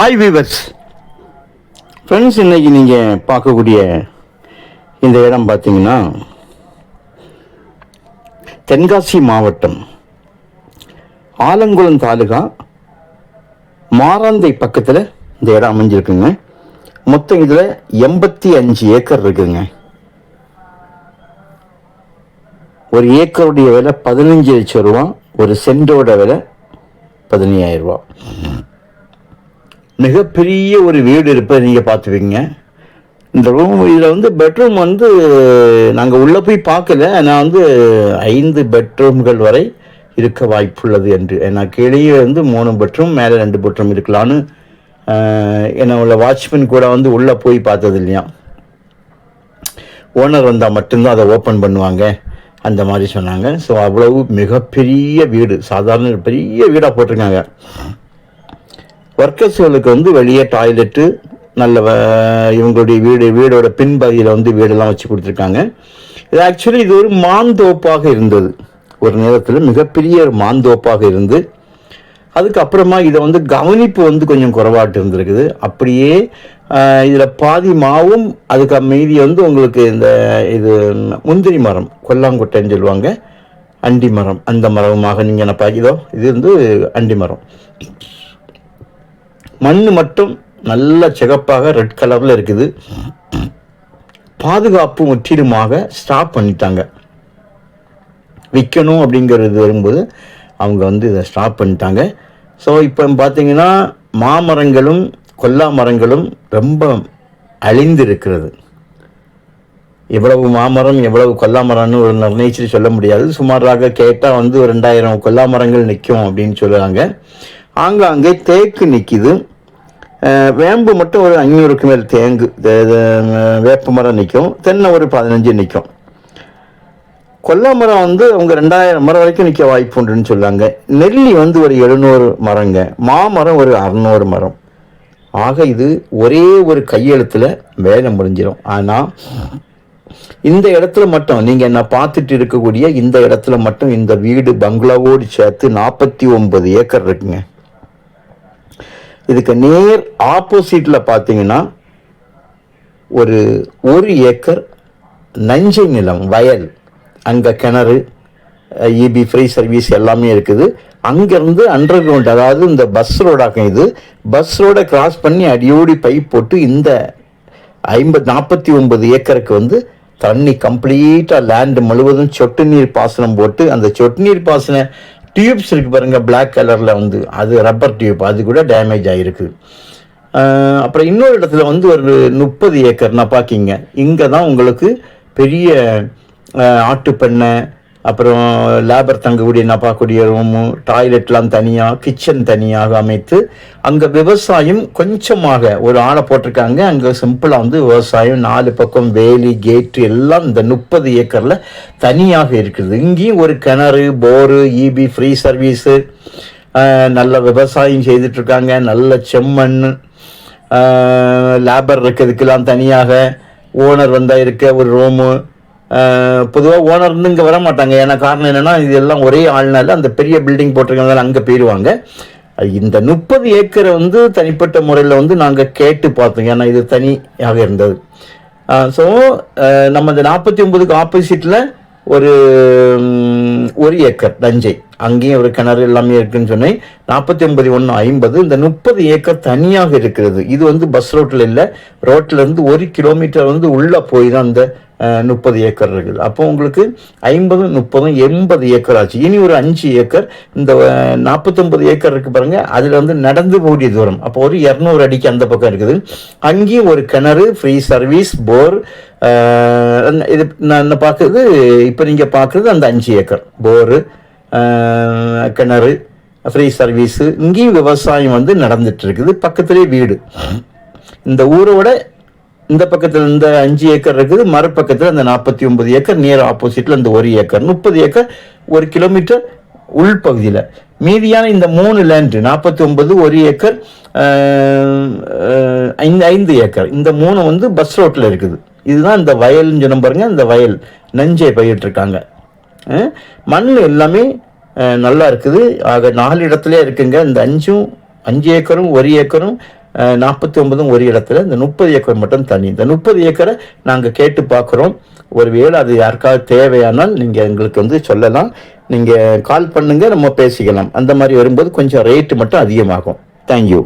Hi viewers friends இன்றைக்கி நீங்கள் பார்க்கக்கூடிய இந்த இடம் பார்த்தீங்கன்னா தென்காசி மாவட்டம் ஆலங்குளம் தாலுகா மாராந்தை பக்கத்தில் இந்த இடம் அமைஞ்சிருக்குங்க. மொத்தம் இதில் எண்பத்தி அஞ்சு ஏக்கர் இருக்குங்க. ஒரு ஏக்கருடைய விலை பதினஞ்சு லட்சம் ரூபா ஒரு சென்டோட விலை பதினையாயிரம் ரூபா. மிகப்பெரிய ஒரு வீடு இருப்பதை நீங்கள் பார்த்துவீங்க இந்த ரூம் இதில் வந்து பெட்ரூம் வந்து நாங்கள் உள்ளே போய் பார்க்கல. நான் வந்து ஐந்து பெட்ரூம்கள் வரை இருக்க வாய்ப்புள்ளது என்று. ஏன்னா கீழே வந்து மூணு பெட்ரூம் மேலே ரெண்டு பெட்ரூம் இருக்கலான்னு ஆஹ், என்ன உள்ள வாட்ச்மேன் கூட வந்து உள்ளே போய் பார்த்தது இல்லையா? ஓனர் வந்தால் மட்டும்தான் அதை ஓப்பன் பண்ணுவாங்க. அந்த மாதிரி சொன்னாங்க. ஸோ அவ்வளவு மிகப்பெரிய வீடு. சாதாரண பெரிய வீடாக போட்டிருக்காங்க. ஒர்க்கர்ஸ்களுக்கு வந்து வெளியே டாய்லெட்டு நல்ல வ- இவங்களுடைய வீடு வீடோட பின்பகுதியில் வந்து வீடெல்லாம் வச்சு கொடுத்துருக்காங்க. இது ஆக்சுவலி இது ஒரு மாந்தோப்பாக இருந்தது. ஒரு நேரத்தில் மிகப்பெரிய ஒரு மாந்தோப்பாக இருந்து அதுக்கப்புறமா இதை வந்து கவனிப்பு வந்து கொஞ்சம் குறைவாட்டு இருந்திருக்குது. அப்படியே இதில் பாதி மாவும் அதுக்கு மீதி வந்து உங்களுக்கு இந்த இது முந்திரி மரம் கொல்லாங்கொட்டைன்னு சொல்லுவாங்க. அண்டி மரம் அந்த மரமாக நீங்கள் என்ன பாக்கிதோ இது வந்து அண்டி மரம். மண் மட்டும் நல்ல சிகப்பாக ரெட் கலரில் இருக்குது. பாதுகாப்பு முற்றிலுமாக ஸ்டாப் பண்ணிட்டாங்க. விற்கணும் அப்படிங்கிறது வரும்போது அவங்க வந்து இதை ஸ்டாப் பண்ணிட்டாங்க. ஸோ இப்போ பார்த்தீங்கன்னா மாமரங்களும் கொல்லா மரங்களும் ரொம்ப அழிந்து இருக்கிறது எவ்வளவு மாமரம் எவ்வளவு கொல்லா மரம்னு ஒரு நிர்ணயிச்சு சொல்ல முடியாது. சுமாராக கேட்டால் வந்து ஒரு ரெண்டாயிரம் கொல்லா மரங்கள் நிற்கும் அப்படின்னு சொல்லுவாங்க ஆங்காங்கே தேக்கு நிற்கிது வேம்பு மட்டும் ஒரு ஐநூறுக்கு மேல் தேங்கு. இது- வேப்ப மரம் நிற்கும் தென்னை ஒரு பதினஞ்சு நிற்கும் கொல்லை மரம் வந்து அவங்க ரெண்டாயிரம் மரம் வரைக்கும் நிற்க வாய்ப்பு உண்டுன்னு சொல்லாங்க. நெல்லி வந்து ஒரு எழுநூறு மரங்க. மாமரம் ஒரு அறநூறு மரம். ஆக இது ஒரே ஒரு கையெழுத்தில் வேலை முடிஞ்சிடும் ஆனால் இந்த இடத்துல மட்டும் நீங்கள் என்ன பார்த்துட்டு இருக்கக்கூடிய இந்த இடத்துல மட்டும் இந்த வீடு பங்களாவோடு சேர்த்து நாற்பத்தி ஒன்பது ஏக்கர் இருக்குங்க. இதுக்கு நேர் ஆப்போசிட்டில் பார்த்தீங்கன்னா ஒரு ஒரு ஏக்கர் நஞ்சை நிலம் வயல் அங்கே கிணறு இபி ஃப்ரீ சர்வீஸ் எல்லாமே இருக்குது. அங்கேருந்து அண்டர் கிரவுண்ட் அதாவது இந்த பஸ் ரோடாக்கம் இது பஸ் ரோடை கிராஸ் பண்ணி அடியோடி பைப் போட்டு இந்த ஐம்பது நாற்பத்தி ஒன்பது ஏக்கருக்கு வந்து தண்ணி கம்ப்ளீட்டாக லேண்டு முழுவதும் சொட்டு நீர் பாசனம் போட்டு அந்த சொட்டு நீர் பாசன டியூப்ஸ் இருக்குது பாருங்கள் பிளாக் கலரில் வந்து. அது ரப்பர் டியூப் அது கூட டேமேஜ் ஆகிருக்கு அப்புறம் இன்னொரு இடத்துல வந்து ஒரு முப்பது ஏக்கர்னா பார்க்கிங்க இங்கே தான் உங்களுக்கு பெரிய ஆட்டுப்பண்ணை அப்புறம் லேபர் தங்கக்கூடிய நப்பாக்கூடிய ரூமும் ரூமு டாய்லெட்லாம் தனியாக கிச்சன் தனியாக அமைத்து அங்கே விவசாயம் கொஞ்சமாக ஒரு ஆளை போட்டிருக்காங்க. அங்கே சிம்பிளாக வந்து விவசாயம் நாலு பக்கம் வேலி கேட்டு எல்லாம் இந்த முப்பது ஏக்கரில் தனியாக இருக்குது. இங்கேயும் ஒரு கிணறு போரு இபி ஃப்ரீ சர்வீஸு நல்ல விவசாயம் செய்துட்ருக்காங்க. நல்ல செம்மண் லேபர் இருக்கிறதுக்கெல்லாம் தனியாக ஓனர் வந்தால் இருக்க ஒரு ரூமு பொதுவாக ஓனர்னு இங்கே வர மாட்டாங்க ஏன்னா காரணம் என்னென்னா இது எல்லாம் ஒரே ஆள்னால அந்த பெரிய பில்டிங் போட்டிருக்கனால அங்கே போயிடுவாங்க இந்த முப்பது ஏக்கரை வந்து தனிப்பட்ட முறையில் வந்து நாங்கள் கேட்டு பார்த்தோம். ஏன்னா இது தனியாக இருந்தது. ஸோ நம்ம இந்த நாற்பத்தி ஒம்பதுக்கு ஆப்போசிட்டில் ஒரு ஒரு ஏக்கர் தஞ்சை. அங்கேயும் ஒரு கிணறு எல்லாமே இருக்குன்னு சொன்னேன். நாற்பத்தி ஒன்பது ஒன்று ஐம்பது. இந்த முப்பது ஏக்கர் தனியாக இருக்கிறது. இது வந்து பஸ் ரோட்டில் இல்லை. ரோட்டில் இருந்து ஒரு கிலோமீட்டர் வந்து உள்ளே போய் தான் அந்த முப்பது ஏக்கர் இருக்குது. அப்போ உங்களுக்கு ஐம்பதும் முப்பதும் எண்பது ஏக்கர் ஆச்சு. இனி ஒரு அஞ்சு ஏக்கர் இந்த நாற்பத்தொம்பது ஏக்கர் இருக்கு பாருங்க அதில் வந்து நடந்து போடிய தூரம். அப்போ ஒரு இரநூறு அடிக்கு அந்த பக்கம் இருக்குது. அங்கேயும் ஒரு கிணறு ஃப்ரீ சர்வீஸ் போர் இது நான் பார்க்குறது இப்போ நீங்கள் பார்க்குறது அந்த அஞ்சு ஏக்கர். போரு கிணறு ஃப்ரீ சர்வீஸு இங்கேயும் விவசாயம் வந்து நடந்துட்டு இருக்குது. பக்கத்துலேயே வீடு. இந்த ஊரோட இந்த பக்கத்தில் இந்த அஞ்சு ஏக்கர் இருக்குது மறுபக்கத்தில் அந்த நாற்பத்தி ஒன்பது ஏக்கர் நியர் ஆப்போசிட்டில் இந்த ஒரு ஏக்கர். முப்பது ஏக்கர் ஒரு கிலோமீட்டர் உள்பகுதியில் மீதியான இந்த மூணு லேண்டு நாற்பத்தி ஒன்பது ஒரு ஏக்கர் ஐந்து ஐந்து ஏக்கர். இந்த மூணு வந்து பஸ் ரோட்டில் இருக்குது. இதுதான் இந்த வயல்னு சொன்ன பாருங்க இந்த வயல். நஞ்சை பயிரிட்டிருக்காங்க. மண் எல்லாமே நல்லா இருக்குது. ஆக நாலு இடத்துல இருக்குங்க. இந்த அஞ்சும் அஞ்சு ஏக்கரும் ஒரு ஏக்கரும் நாற்பத்தி ஒன்பதும் ஒரு இடத்துல இந்த முப்பது ஏக்கர் மட்டும் தனி இந்த முப்பது ஏக்கரை நாங்கள் கேட்டு பார்க்குறோம் ஒருவேளை அது யாருக்காவது தேவையானால் நீங்கள் எங்களுக்கு வந்து சொல்லலாம். நீங்கள் கால் பண்ணுங்கள் நம்ம பேசிக்கலாம். அந்த மாதிரி வரும்போது கொஞ்சம் ரேட்டு மட்டும் அதிகமாகும். தேங்க்யூ